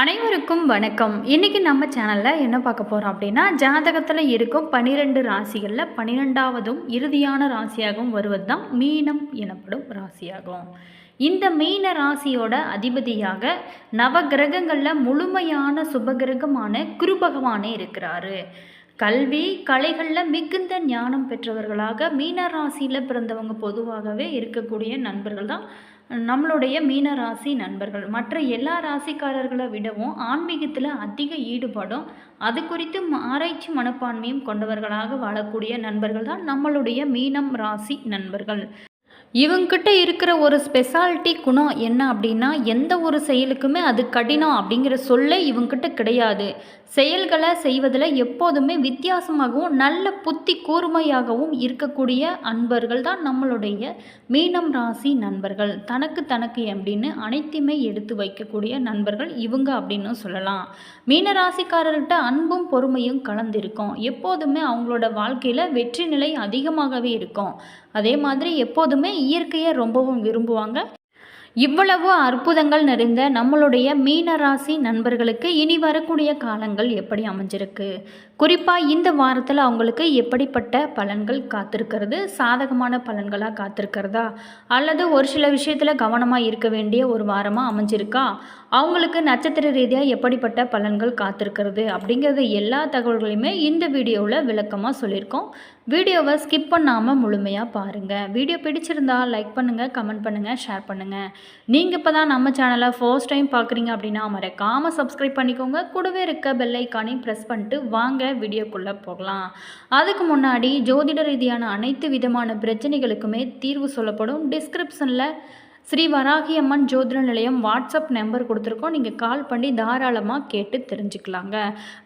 அனைவருக்கும் வணக்கம். இன்றைக்கி நம்ம சேனலில் என்ன பார்க்க போகிறோம் அப்படின்னா ஜாதகத்தில் இருக்கும் பன்னிரெண்டு ராசிகளில் பன்னிரெண்டாவதும் இறுதியான ராசியாகவும் வருவது தான் மீனம் எனப்படும் ராசியாகும். இந்த மீன ராசியோட அதிபதியாக நவகிரகங்களில் முழுமையான சுபகிரகமான குரு பகவானே இருக்கிறாரு. கல்வி கலைகளில் மிகுந்த ஞானம் பெற்றவர்களாக மீன ராசியில் பிறந்தவங்க பொதுவாகவே இருக்கக்கூடிய நண்பர்கள் தான் நம்மளுடைய மீன ராசி நண்பர்கள். மற்ற எல்லா ராசிக்காரர்களை விடவும் ஆன்மீகத்தில் அதிக ஈடுபாடும். அது குறித்து ஆராய்ச்சி மனப்பான்மையும் கொண்டவர்களாக வாழக்கூடிய நண்பர்கள் தான் நம்மளுடைய மீனம் ராசி நண்பர்கள். இவங்கிட்ட இருக்கிற ஒரு ஸ்பெஷாலிட்டி குணம் என்ன அப்படின்னா எந்த ஒரு செயலுக்குமே அது கடினம் அப்படிங்கிற சொல்லே இவங்கிட்ட கிடையாது. செயல்களை செய்வதில் எப்போதுமே வித்தியாசமாகவும் நல்ல புத்தி கூர்மையாகவும் இருக்கக்கூடிய அன்பர்கள் தான் நம்மளுடைய மீனம் ராசி நண்பர்கள். தனக்கு தனக்கு அப்படின்னு அனைத்தையுமே எடுத்து வைக்கக்கூடிய நண்பர்கள் இவங்க அப்படின்னு சொல்லலாம். மீன ராசிக்காரர்கிட்ட அன்பும் பொறுமையும் கலந்திருக்கும். எப்போதுமே அவங்களோட வாழ்க்கையில் வெற்றி நிலை அதிகமாகவே இருக்கும். அதே மாதிரி எப்போதுமே இயற்கையை ரொம்பவும் விரும்புவாங்க. இவ்வளவு அற்புதங்கள் நிறைந்த நம்மளுடைய மீன ராசி நண்பர்களுக்கு இனி வரக்கூடிய காலங்கள் எப்படி அமைஞ்சிருக்கு? குறிப்பாக இந்த வாரத்தில் அவங்களுக்கு எப்படிப்பட்ட பலன்கள் காத்திருக்கிறது? சாதகமான பலன்களாக காத்திருக்கிறதா? அல்லது ஒரு சில விஷயத்தில் கவனமாக இருக்க வேண்டிய ஒரு வாரமாக அமைஞ்சிருக்கா? அவங்களுக்கு நட்சத்திர ரீதியாக எப்படிப்பட்ட பலன்கள் காத்திருக்கிறது? அப்படிங்கிறது எல்லா தகவல்களையுமே இந்த வீடியோவில் விளக்கமாக சொல்லியிருக்கோம். வீடியோவை ஸ்கிப் பண்ணாமல் முழுமையாக பாருங்கள் வீடியோ பிடிச்சிருந்தா லைக் பண்ணுங்கள் கமெண்ட் பண்ணுங்கள் ஷேர் பண்ணுங்கள் நீங்கள் இப்போ தான் நம்ம சேனலை ஃபர்ஸ்ட் டைம் பார்க்குறீங்க அப்படின்னா மறக்காமல் சப்ஸ்கிரைப் பண்ணிக்கோங்க. கூடவே இருக்க பெல்லைக்கானையும் ப்ரெஸ் பண்ணிட்டு வாங்க வீடியோக்குள்ளே போகலாம். அதுக்கு முன்னாடி ஜோதிட ரீதியான அனைத்து விதமான பிரச்சனைகளுக்குமே தீர்வு சொல்லப்படும் டிஸ்கிரிப்ஷனில் ஸ்ரீ வராகியம்மன் ஜோதிட நிலையம் வாட்ஸ்அப் நம்பர் கொடுத்துருக்கோம். நீங்கள் கால் பண்ணி தாராளமாக கேட்டு தெரிஞ்சுக்கலாங்க.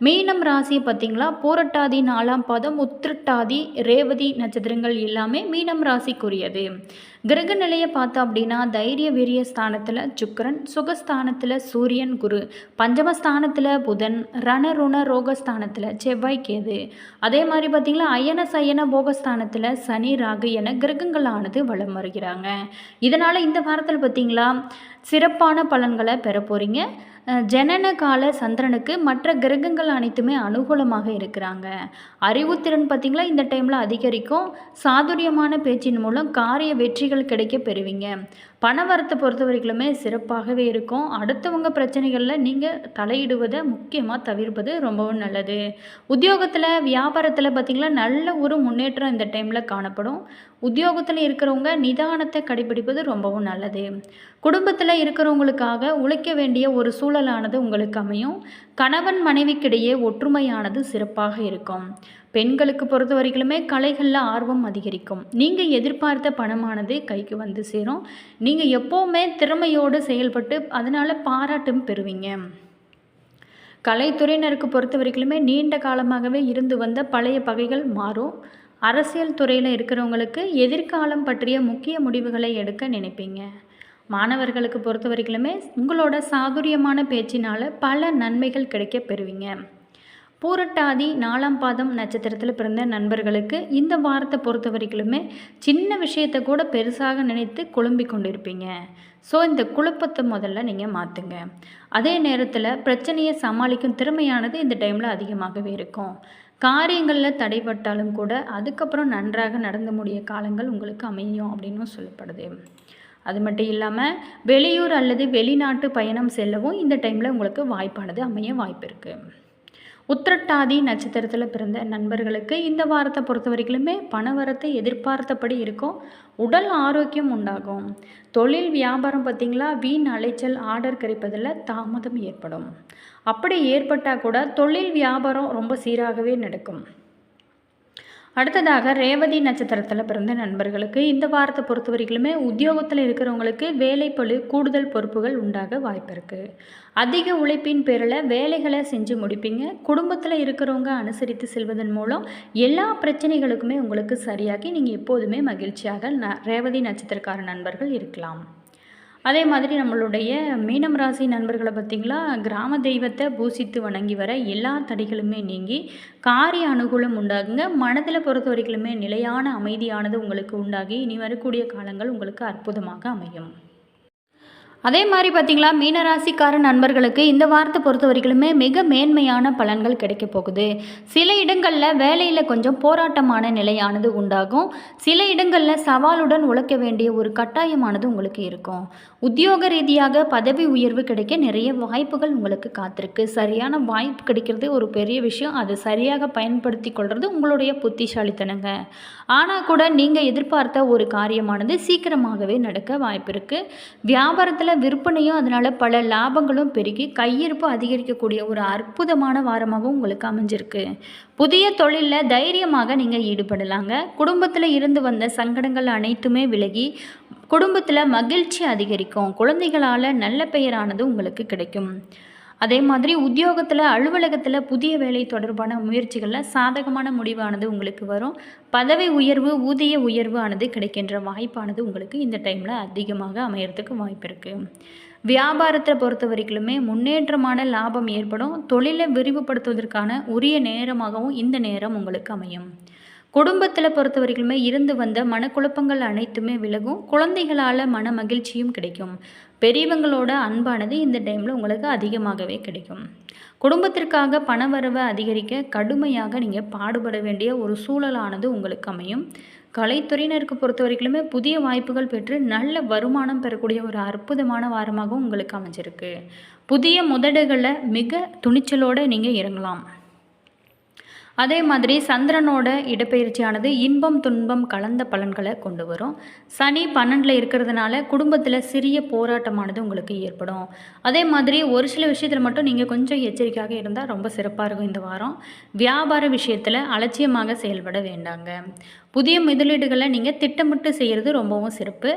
மீனம் ராசியை பார்த்தீங்களா? பூரட்டாதி நாலாம் பாதம் உத்திரட்டாதி ரேவதி நட்சத்திரங்கள் எல்லாமே மீனம் ராசிக்குரியது. கிரக நிலையை பார்த்தோம் அப்படின்னா தைரிய வீரிய ஸ்தானத்தில் சுக்கரன் சுகஸ்தானத்தில் சூரியன் குரு. பஞ்சமஸ்தானத்தில் புதன் ரணருண ரோகஸ்தானத்தில் செவ்வாய் கேது. அதே மாதிரி பார்த்தீங்களா அயன சயன போகஸ்தானத்தில் சனி ராகு என கிரகங்களானது வலம் வருகிறாங்க. இதனால் இந்த வாரத்தில் பார்த்தீங்களா சிறப்பான பலன்களை பெற போகிறீங்க ஜனன கால சந்திரனுக்கு மற்ற கிரகங்கள் அனைத்துமே அனுகூலமாக இருக்கிறாங்க. அறிவுத்திறன் பார்த்திங்களா இந்த டைமில் அதிகரிக்கும். சாதுரியமான பேச்சின் மூலம் காரிய வெற்றிகள் கிடைக்க பெறுவீங்க. பணவரத்தை பொறுத்த வரைக்குமே சிறப்பாகவே இருக்கும். அடுத்தவங்க பிரச்சனைகளில் நீங்கள் தலையிடுவதை முக்கியமாக தவிர்ப்பது ரொம்பவும் நல்லது. உத்தியோகத்தில் வியாபாரத்தில் பார்த்திங்களா நல்ல ஒரு முன்னேற்றம் இந்த டைமில் காணப்படும். உத்தியோகத்தில் இருக்கிறவங்க நிதானத்தை கடைபிடிப்பது ரொம்பவும் நல்லது. குடும்பத்தில் இருக்கிறவங்களுக்காக உழைக்க வேண்டிய ஒரு சூழலானது உங்களுக்கு அமையும். கணவன் மனைவிக்கிடையே ஒற்றுமையானது சிறப்பாக இருக்கும். பெண்களுக்கு பொறுத்த வரைக்குமே கலைகளில் ஆர்வம் அதிகரிக்கும். நீங்கள் எதிர்பார்த்த பணமானது கைக்கு வந்து சேரும். நீங்கள் எப்போவுமே திறமையோடு செயல்பட்டு அதனால் பாராட்டும் பெறுவீங்க. கலைத்துறையினருக்கு பொறுத்த வரைக்குமே நீண்ட காலமாகவே இருந்து வந்த பழைய பகைகள் மாறும். அரசியல் துறையில் இருக்கிறவங்களுக்கு எதிர்காலம் பற்றிய முக்கிய முடிவுகளை எடுக்க நினைப்பீங்க. மாணவர்களுக்கு பொறுத்த வரைக்குமே உங்களோட சாதுரியமான பேச்சினால் பல நன்மைகள் கிடைக்க பெறுவீங்க. பூரட்டாதி நாலாம் பாதம் நட்சத்திரத்தில் பிறந்த நண்பர்களுக்கு இந்த வாரத்தை பொறுத்த வரைக்குமே சின்ன விஷயத்தை கூட பெருசாக நினைத்து குழம்பிக் கொண்டிருப்பீங்க. ஸோ இந்த குழப்பத்தை முதல்ல நீங்கள் மாற்றுங்க அதே நேரத்தில் பிரச்சனையை சமாளிக்கும் திறமையானது இந்த டைமில் அதிகமாகவே இருக்கும். காரியங்களில் தடைப்பட்டாலும் கூட அதுக்கப்புறம் நன்றாக நடந்து முடிய காலங்கள் உங்களுக்கு அமையும் அப்படின்னும் சொல்லப்படுது. அது மட்டும் இல்லாமல் வெளியூர் அல்லது வெளிநாட்டு பயணம் செல்லவும் இந்த டைமில் உங்களுக்கு வாய்ப்பானது அமைய வாய்ப்பு இருக்குது உத்திரட்டாதி நட்சத்திரத்தில் பிறந்த நண்பர்களுக்கு இந்த வாரத்தை பொறுத்த வரைக்குமே பணவரத்தை எதிர்பார்த்தபடி இருக்கும். உடல் ஆரோக்கியம் உண்டாகும். தொழில் வியாபாரம் பார்த்திங்களா வீண் அலைச்சல் ஆர்டர் கிடைப்பதில் தாமதம் ஏற்படும். அப்படி ஏற்பட்டால் கூட தொழில் வியாபாரம் ரொம்ப சீராகவே நடக்கும். அடுத்ததாக ரேவதி நட்சத்திரத்தில் பிறந்த நண்பர்களுக்கு இந்த வாரத்தை பொறுத்த வரைக்குமே உத்தியோகத்தில் இருக்கிறவங்களுக்கு வேலைப்பழு கூடுதல் பொறுப்புகள் உண்டாக வாய்ப்பு இருக்குது அதிக உழைப்பின் பேரில் வேலைகளை செஞ்சு முடிப்பீங்க. குடும்பத்தில் இருக்கிறவங்க அனுசரித்து செல்வதன் மூலம் எல்லா பிரச்சனைகளுக்குமே உங்களுக்கு சரியாகி நீங்கள் எப்போதுமே மகிழ்ச்சியாக ந ரேவதி நட்சத்திரக்கார நண்பர்கள் இருக்கலாம். அதே மாதிரி நம்மளுடைய மீனம் ராசி நண்பர்களை பார்த்திங்களா கிராம தெய்வத்தை பூசித்து வணங்கி வர எல்லா தடைகளுமே நீங்கி காரிய அனுகூலம் உண்டாகுங்க. மனதில் பொறுத்த வரைக்குமே நிலையான அமைதியானது உங்களுக்கு உண்டாகி இனி வரக்கூடிய காலங்கள் உங்களுக்கு அற்புதமாக அமையும். அதே மாதிரி பார்த்திங்களா மீனராசிக்கார நண்பர்களுக்கு இந்த வாரத்தை பொறுத்த வரைக்குமே மிக மேன்மையான பலன்கள் கிடைக்க போகுது. சில இடங்களில் வேலையில் கொஞ்சம் போராட்டமான நிலையானது உண்டாகும். சில இடங்களில் சவாலுடன் உழைக்க வேண்டிய ஒரு கட்டாயமானது உங்களுக்கு இருக்கும். உத்தியோக ரீதியாக பதவி உயர்வு கிடைக்க நிறைய வாய்ப்புகள் உங்களுக்கு காத்திருக்கு. சரியான வாய்ப்பு கிடைக்கிறது ஒரு பெரிய விஷயம். அது சரியாக பயன்படுத்தி கொள்வது உங்களுடைய புத்திசாலித்தனங்க. ஆனால் கூட நீங்கள் எதிர்பார்த்த ஒரு காரியமானது சீக்கிரமாகவே நடக்க வாய்ப்பு இருக்குது வியாபாரத்தில் விற்பனையும் அதனால் பல லாபங்களும் பெருகி கையிருப்பு அதிகரிக்கக்கூடிய ஒரு அற்புதமான வாரமாகவும் உங்களுக்கு அமைஞ்சிருக்கு. புதிய தொழிலில் தைரியமாக நீங்கள் ஈடுபடலாங்க. குடும்பத்தில் இருந்து வந்த சங்கடங்கள் அனைத்துமே விலகி குடும்பத்தில் மகிழ்ச்சி அதிகரிக்கும். குழந்தைகளால் நல்ல பெயரானது உங்களுக்கு கிடைக்கும். அதே மாதிரி உத்தியோகத்தில் அலுவலகத்தில் புதிய வேலை தொடர்பான முயற்சிகளில் சாதகமான முடிவானது உங்களுக்கு வரும். பதவி உயர்வு ஊதிய உயர்வு ஆனது கிடைக்கின்ற வாய்ப்பானது உங்களுக்கு இந்த டைமில் அதிகமாக அமையறதுக்கு வாய்ப்பு இருக்குது வியாபாரத்தை பொறுத்த வரைக்குமே முன்னேற்றமான லாபம் ஏற்படும். தொழிலை விரிவுபடுத்துவதற்கான உரிய நேரமாகவும் இந்த நேரம் உங்களுக்கு அமையும். குடும்பத்தில் பொறுத்த வரைக்குமே இருந்து வந்த மனக்குழப்பங்கள் அனைத்துமே விலகும். குழந்தைகளால் மன மகிழ்ச்சியும் கிடைக்கும். பெரியவங்களோட அன்பானது இந்த டைமில் உங்களுக்கு அதிகமாகவே கிடைக்கும். குடும்பத்திற்காக பண வரவை அதிகரிக்க கடுமையாக நீங்கள் பாடுபட வேண்டிய ஒரு சூழலானது உங்களுக்கு அமையும். கலைத்துறையினருக்கு பொறுத்த வரைக்குமே புதிய வாய்ப்புகள் பெற்று நல்ல வருமானம் பெறக்கூடிய ஒரு அற்புதமான வாரமாகவும் உங்களுக்கு அமைஞ்சிருக்கு. புதிய முதடுகளை மிக துணிச்சலோடு நீங்கள் இறங்கலாம். அதே மாதிரி சந்திரனோட இடப்பெயர்ச்சியானது இன்பம் துன்பம் கலந்த பலன்களை கொண்டு வரும். சனி பன்னெண்டில் இருக்கிறதுனால குடும்பத்தில் சிறிய போராட்டமானது உங்களுக்கு ஏற்படும். அதே மாதிரி ஒரு சில விஷயத்தில் மட்டும் நீங்கள் கொஞ்சம் எச்சரிக்கையாக இருந்தால் ரொம்ப சிறப்பாக இருக்கும் இந்த வாரம். வியாபார விஷயத்தில் அலட்சியமாக செயல்பட வேண்டாங்க. புதிய முதலீடுகளை நீங்கள் திட்டமிட்டு செய்கிறது ரொம்பவும் சிறப்பு.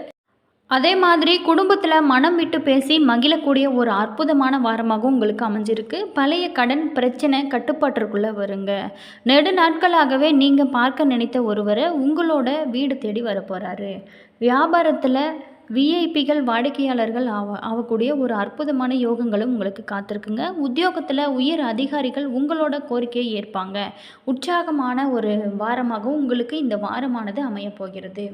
அதே மாதிரி குடும்பத்தில் மனம் விட்டு பேசி மகிழக்கூடிய ஒரு அற்புதமான வாரமாகவும் உங்களுக்கு அமைஞ்சிருக்கு. பழைய கடன் பிரச்சனை கட்டுப்பாட்டிற்குள்ளே வருங்க. நெடு நாட்களாகவே நீங்கள் பார்க்க நினைத்த ஒருவரை உங்களோட வீடு தேடி வரப்போகிறாரு வியாபாரத்தில் விஐபிகள் வாடிக்கையாளர்கள் ஆவ ஆகக்கூடிய ஒரு அற்புதமான யோகங்களும் உங்களுக்கு காத்திருக்குங்க. உத்தியோகத்தில் உயர் அதிகாரிகள் உங்களோட கோரிக்கையை ஏற்பாங்க. உற்சாகமான ஒரு வாரமாகவும் உங்களுக்கு இந்த வாரமானது அமையப் போகிறது.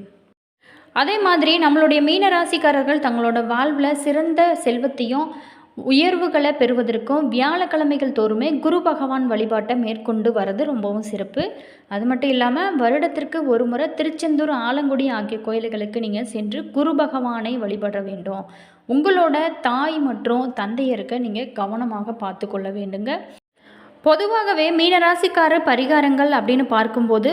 அதே மாதிரி நம்மளுடைய மீன ராசிக்காரர்கள் தங்களோட வாழ்வில் சிறந்த செல்வத்தையும் உயர்வுகளை பெறுவதற்கும் வியாழக்கிழமைகள் தோறுமே குரு பகவான் வழிபாட்டை மேற்கொண்டு வர்றது ரொம்பவும் சிறப்பு. அது மட்டும் இல்லாமல் வருடத்திற்கு ஒரு முறை திருச்செந்தூர் ஆலங்குடி ஆகிய கோயில்களுக்கு நீங்கள் சென்று குரு பகவானை வழிபட வேண்டும். உங்களோட தாய் மற்றும் தந்தையருக்கு நீங்கள் கவனமாக பார்த்து கொள்ள வேண்டுங்க. பொதுவாகவே மீனராசிக்கார பரிகாரங்கள் அப்படின்னு பார்க்கும்போது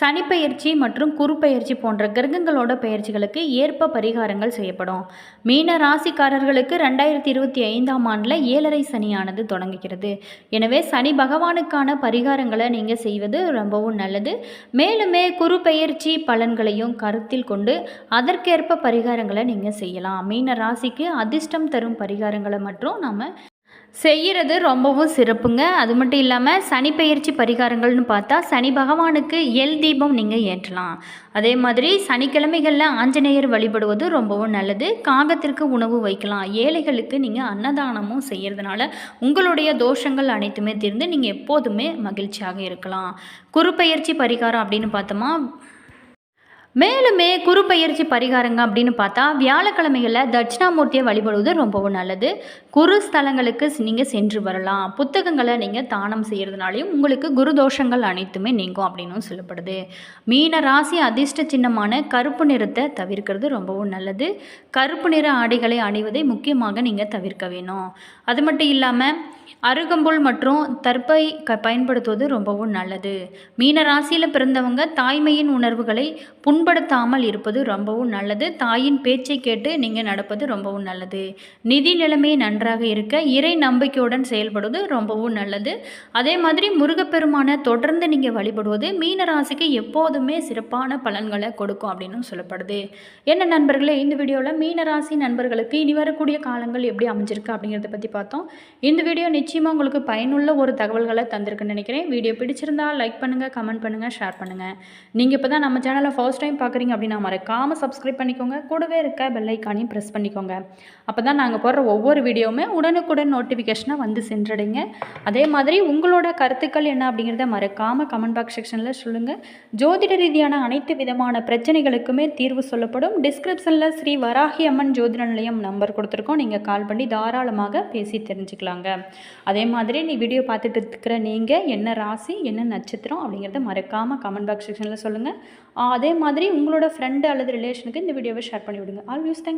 சனிப்பெயர்ச்சி மற்றும் குறுப்பெயர்ச்சி போன்ற கிரகங்களோட பெயர்ச்சிகளுக்கு ஏற்ப பரிகாரங்கள் செய்யப்படும். மீன ராசிக்காரர்களுக்கு ரெண்டாயிரத்தி இருபத்தி ஐந்தாம் ஆண்டில் ஏழரை சனியானது தொடங்குகிறது. எனவே சனி பகவானுக்கான பரிகாரங்களை நீங்கள் செய்வது ரொம்பவும் நல்லது. மேலுமே குறுப்பெயர்ச்சி பலன்களையும் கருத்தில் கொண்டு அதற்கேற்ப பரிகாரங்களை நீங்கள் செய்யலாம். மீன ராசிக்கு அதிர்ஷ்டம் தரும் பரிகாரங்களை மட்டும் நம்ம செய்கிறது ரொம்பவும் சிறப்புங்க. அது மட்டும் இல்லாமல் சனி பெயர்ச்சி பரிகாரங்கள்னு பார்த்தா சனி பகவானுக்கு எல் தீபம் நீங்கள் ஏற்றலாம். அதே மாதிரி சனிக்கிழமைகளில் ஆஞ்சநேயர் வழிபடுவது ரொம்பவும் நல்லது. காகத்திற்கு உணவு வைக்கலாம். ஏழைகளுக்கு நீங்கள் அன்னதானமும் செய்கிறதுனால உங்களுடைய தோஷங்கள் அனைத்துமே தீர்ந்து நீங்கள் எப்போதுமே மகிழ்ச்சியாக இருக்கலாம். குறுப்பெயர்ச்சி பரிகாரம் அப்படின்னு பார்த்தோமா மேலுமே குரு பயிற்சி பரிகாரங்க அப்படின்னு பார்த்தா வியாழக்கிழமைகளில் தட்சிணாமூர்த்தியை வழிபடுவது ரொம்பவும் நல்லது. குரு ஸ்தலங்களுக்கு நீங்கள் சென்று வரலாம். புத்தகங்களை நீங்கள் தானம் செய்கிறதுனாலையும் உங்களுக்கு குரு தோஷங்கள் அனைத்துமே நீங்கும் அப்படின்னு சொல்லப்படுது. மீன ராசி அதிர்ஷ்ட சின்னமான கருப்பு நிறத்தை தவிர்க்கிறது ரொம்பவும் நல்லது. கருப்பு நிற ஆடைகளை அணிவதை முக்கியமாக நீங்கள் தவிர்க்க வேணும். அது மட்டும் இல்லாமல் அருகம்புல் மற்றும் தற்பை க பயன்படுத்துவது ரொம்பவும் நல்லது. மீன ராசியில் பிறந்தவங்க தாய்மையின் உணர்வுகளை புண்படுத்தாமல் இருப்பது ரொம்பவும் நல்லது. தாயின் பேச்சை கேட்டு நீங்கள் நடப்பது ரொம்பவும் நல்லது. நிதி நிலைமை நன்றாக இருக்க இறை நம்பிக்கையுடன் செயல்படுவது ரொம்பவும் நல்லது. அதே மாதிரி முருகப்பெருமான தொடர்ந்து நீங்கள் வழிபடுவது மீன ராசிக்கு எப்போதுமே சிறப்பான பலன்களை கொடுக்கும் அப்படின்னு சொல்லப்படுது. என்ன நண்பர்களே இந்த வீடியோவில் மீன ராசி நண்பர்களுக்கு இனி வரக்கூடிய காலங்கள் எப்படி அமைஞ்சிருக்கு அப்படிங்கிறத பற்றி பார்த்தோம். இந்த வீடியோ நிச்சயமாக உங்களுக்கு பயனுள்ள ஒரு தகவல்களை தந்திருக்குன்னு நினைக்கிறேன். வீடியோ பிடிச்சிருந்தால் லைக் பண்ணுங்கள் கமெண்ட் பண்ணுங்கள் ஷேர் பண்ணுங்கள் நீங்கள் இப்போ தான் நம்ம சேனலை ஃபர்ஸ்ட் டைம் டைம் பார்க்குறீங்க அப்படின்னா மறக்காமல் சப்ஸ்கிரைப் பண்ணிக்கோங்க. கூடவே இருக்க பெல்லைக்கானையும் ப்ரெஸ் பண்ணிக்கோங்க. அப்போ தான் நாங்கள் போடுற ஒவ்வொரு வீடியோவுமே உடனுக்குடன் நோட்டிஃபிகேஷனாக வந்து சென்றடைங்க. அதே மாதிரி உங்களோட கருத்துக்கள் என்ன அப்படிங்கிறத மறக்காமல் கமெண்ட் பாக்ஸ் செக்ஷனில் சொல்லுங்கள் ஜோதிட ரீதியான அனைத்து விதமான பிரச்சனைகளுக்குமே தீர்வு சொல்லப்படும். டிஸ்கிரிப்ஷனில் ஸ்ரீ வராகி அம்மன் ஜோதிட நிலையம் நம்பர் கொடுத்துருக்கோம். நீங்கள் கால் பண்ணி தாராளமாக பேசி தெரிஞ்சுக்கலாங்க. அதே மாதிரி நீ வீடியோ பார்த்துட்டு இருக்கிற நீங்கள் என்ன ராசி என்ன நட்சத்திரம் அப்படிங்கிறத மறக்காமல் கமெண்ட் பாக்ஸ் செக்ஷனில் சொல்லுங்கள் அதே மாதிரி உங்களோட ஃப்ரெண்டு அல்லது ரிலேஷனுக்கு இந்த வீடியோவை ஷேர் பண்ணி விடுங்க ஆல் வியூஸ் தேங்க்